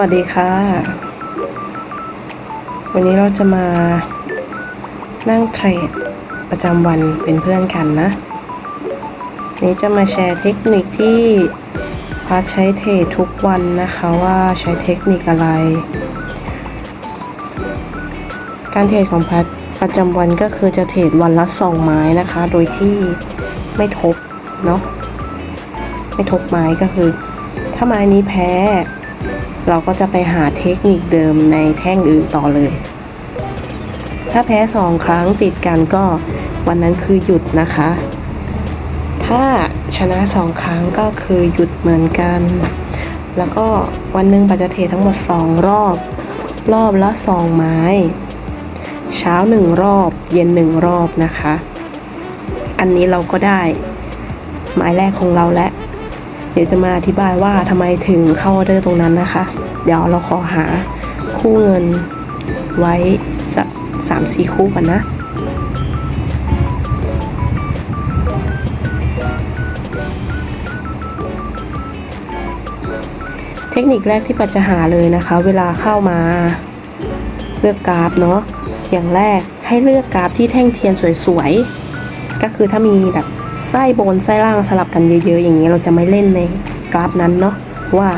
วัสดีค่ะ วันนี้เราจะมานั่งเทรดประจำวันเป็นเพื่อนกันนะนนี้จะมาแชร์เทคนิคที่พัดใช้เทรดทุกวันนะคะว่าใช้เทคนิคอะไร การเทรดของพัดประจำวันก็คือจะเทรดวันละสองไม้นะคะ โดยที่ไม่ทบเนาะไม่ทบไม้ก็คือ ถ้าไม้นี้แพ้ เราก็จะไปหาเทคนิคเดิมในแท่งอื่นต่อเลย ถ้าแพ้สองครั้งติดกันก็วันนั้นคือหยุดนะคะ ถ้าชนะสองครั้งก็คือหยุดเหมือนกัน แล้วก็วันหนึ่งปัจจะเททั้งหมดสองรอบ รอบละสองไม้ เช้าหนึ่งรอบ เย็นหนึ่งรอบนะคะ อันนี้เราก็ได้ ไม้แรกของเราแล้ว เดี๋ยวจะมาอธิบายว่าทำไมถึงเข้าออเดอร์ตรงนั้นนะคะ เดี๋ยวเราขอหาคู่เงินไว้สักสามสี่คู่กันนะเทคนิคแรกที่ปัจจะหาเลยนะคะ เวลาเข้ามาเลือกกราฟเนาะอย่างแรกให้เลือกกราฟที่แท่งเทียนสวยๆ ก็คือถ้ามีแบบ ไส้บนไส้ล่างสลับกันเยอะๆ อย่างนี้เราจะไม่เล่นในกราฟนั้นเนาะว่า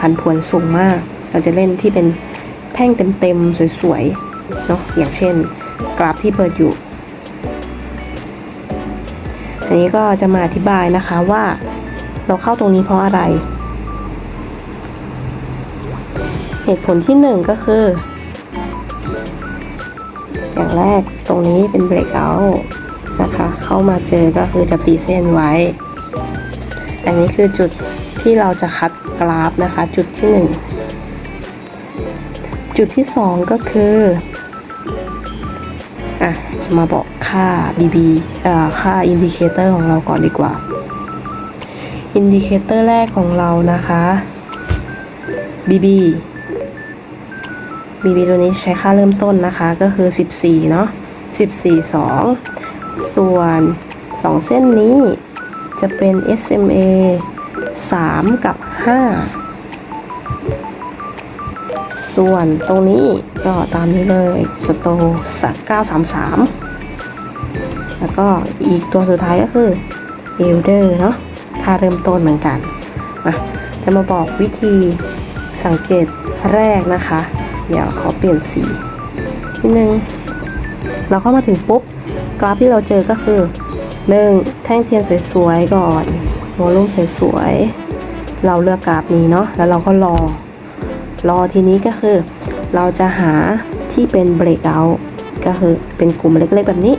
พันผวนสูงมาก เราจะเล่นที่เป็นแท่งเต็มๆ สวยๆเนาะอย่างเช่น กราฟที่เปิดอยู่ อันนี้ก็จะมาอธิบายนะคะว่าเราเข้าตรงนี้เพราะอะไร เหตุผลที่หนึ่งก็คือ อย่างแรกตรงนี้เป็น breakout นะคะ เข้ามาเจอก็คือจะตีเส้นไว้ อันนี้คือจุดที่เราจะคัดกราฟนะคะ จุดที่หนึ่งจุดที่สองก็คืออะจะมาบอกค่า BB เอ่อค่าอินดิเคเตอร์ของเราก่อนดีกว่า อินดิเคเตอร์แรกของเรานะคะ BB BB ตัวนี้ใช้ค่าเริ่มต้นนะคะก็คือ 14 เนาะ14 2 ส่วน 2 เส้นนี้จะเป็น SMA 3 กับ 5 ส่วนตรงนี้ก็ตามนี้เลยสโตสัก933 แล้วก็อีกตัวสุดท้ายก็คือ Elder เนาะค่าเริ่มต้นเหมือนกันมาจะมาบอกวิธีสังเกตแรกนะคะ เดี๋ยวขอเปลี่ยนสีนิดนึงเราเข้ามาถึงปุ๊บ กราฟที่เราเจอก็คือ 1. แท่งเทียนสวยๆ ก่อนวอลลุ่มสวยๆ เราเลือกกราฟนี้เนาะแล้วเราก็รอ รอทีนี้ก็คือ เราจะหาที่เป็น breakout ก็คือเป็นกลุ่มเล็กๆแบบนี้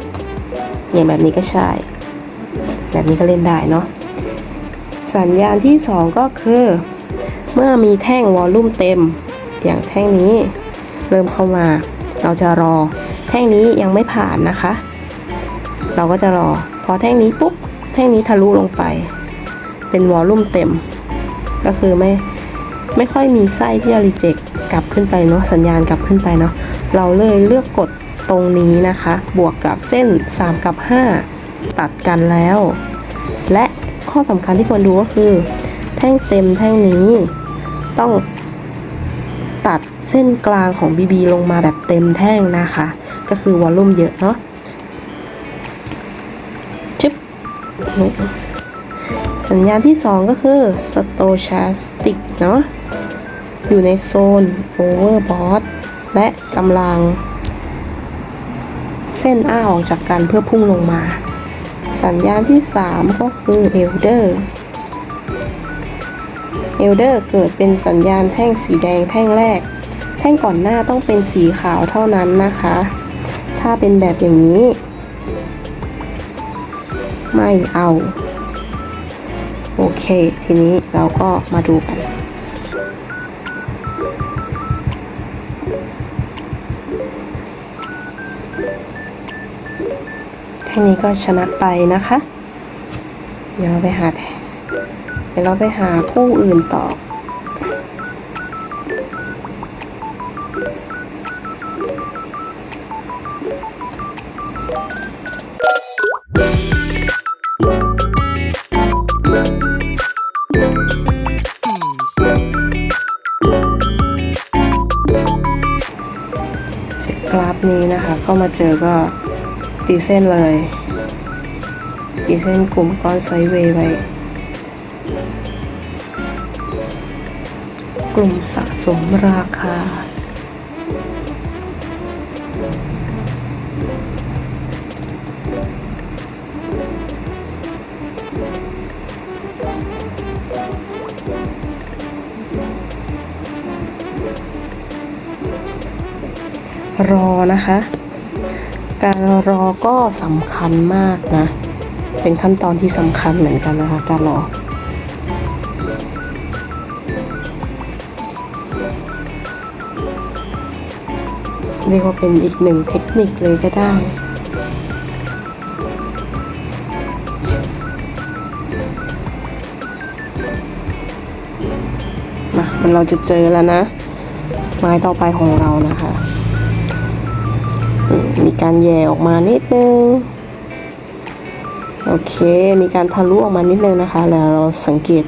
อย่างแบบนี้ก็ใช่ แบบนี้ก็เล่นได้เนาะสัญญาณที่ 2 ก็คือ เมื่อมีแท่งวอลลุ่มเต็ม อย่างแท่งนี้เริ่มเข้ามา เราจะรอ แท่งนี้ยังไม่ผ่านนะคะ เราก็จะรอ พอแท่งนี้ปุ๊บ แท่งนี้ทะลุลงไป เป็นวอลลุ่มเต็ม ก็คือไม่ไม่ค่อยมีไส้ที่จะรีเจ็คกลับขึ้นไปเนาะสัญญาณกลับขึ้นไปเนาะเราเลยเลือกกดตรงนี้นะคะ บวกกับเส้น 3 กับ 5 ตัดกันแล้ว และข้อสำคัญที่ควรดูก็คือ แท่งเต็มแท่งนี้ ต้องตัดเส้นกลางของ BB ลงมาแบบเต็มแท่งนะคะ ก็คือวอลลุ่มเยอะเนาะ สัญญาณที่ 2 ก็คือ stochastic เนาะอยู่ในโซน overbought และกำลัง เส้นอ้าออกจากกันเพื่อพุ่งลงมา สัญญาณที่ 3 ก็คือ elder เอลเดอร์เกิดเป็นสัญญาณแท่งสีแดงแท่งแรก แท่งก่อนหน้าต้องเป็นสีขาวเท่านั้นนะคะ ถ้าเป็นแบบอย่างนี้ ไม่เอา โอเค ทีนี้เราก็มาดูกัน แท่งนี้ก็ชนะไปนะคะ เดี๋ยวเราไปหาแท่งเดี๋ยวเราไปหาคู่อื่นต่อ นี้นะคะเข้ามาเจอก็ตีเส้นเลย ตีเส้นกลุ่มก้อนไซเวย์ไว้ กลุ่มสะสมราคา รอนะคะ การรอก็สำคัญมากนะ เป็นขั้นตอนที่สำคัญเหมือนกันนะคะ การรอ เรียกว่าเป็นอีกหนึ่งเทคนิคเลยก็ได้มามันเราจะเจอแล้วนะ ไม้ต่อไปของเรานะคะ มีการแย่ออกมานิดนึง โอเค มีการทะลุออกมานิดนึงนะคะ แล้วเราสังเกต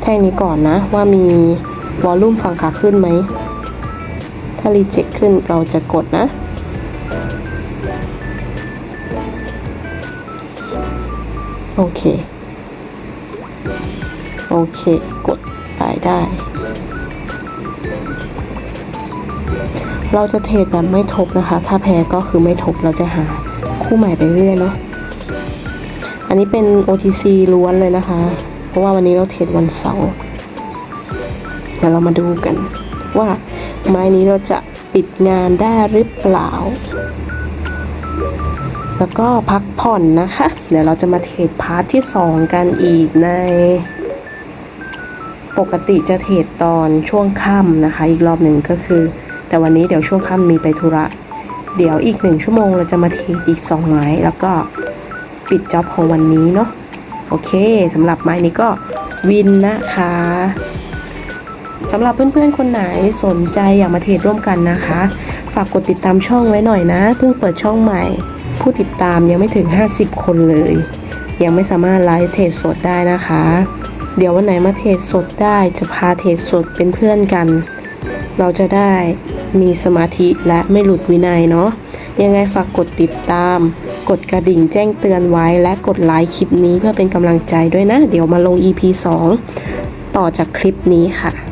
แท่งนี้ก่อนนะ ว่ามีวอลลุ่มฝั่งขาขึ้นไหม ถ้ารีเจ็คขึ้นเราจะกดนะ โอเค โอเค กดไปได้ เราจะเทรดแบบไม่ทบนะคะ ถ้าแพ้ก็คือไม่ทบเราจะหาคู่ใหม่ไปเรื่อยเนาะอันนี้เป็น OTC ล้วนเลยนะคะ เพราะว่าวันนี้เราเทรดวันเสาร์เดี๋ยวเรามาดูกัน ว่าไม้นี้เราจะปิดงานได้หรือเปล่า แล้วก็พักผ่อนนะคะ เดี๋ยวเราจะมาเทรดพาร์ทที่ 2 กันอีกใน ปกติจะเทรดตอนช่วงค่ำนะคะ อีกรอบหนึ่งก็คือ แต่วันนี้เดี๋ยวช่วงค่ำมีไปธุระ เดี๋ยวอีกหนึ่งชั่วโมงเราจะมาเทอีกสองไม้ แล้วก็ปิดจ็อบของวันนี้เนาะโอเคสำหรับไม้นี้ก็วินนะคะสำหรับเพื่อนๆ คนไหนสนใจอยากมาเทรดร่วมกันนะคะ ฝากกดติดตามช่องไว้หน่อยนะ เพิ่งเปิดช่องใหม่ ผู้ติดตามยังไม่ถึง 50 คนเลย ยังไม่สามารถไลฟ์เทรดสดได้นะคะ เดี๋ยววันไหนมาเทรดสดได้จะพาเทรดสดเป็นเพื่อนกัน เราจะได้ มีสมาธิและไม่หลุดวินัยเนาะยังไงฝากกดติดตาม กดกระดิ่งแจ้งเตือนไว้และกดไลค์คลิปนี้เพื่อเป็นกำลังใจด้วยนะ เดี๋ยวมาลง EP 2 ต่อจากคลิปนี้ค่ะ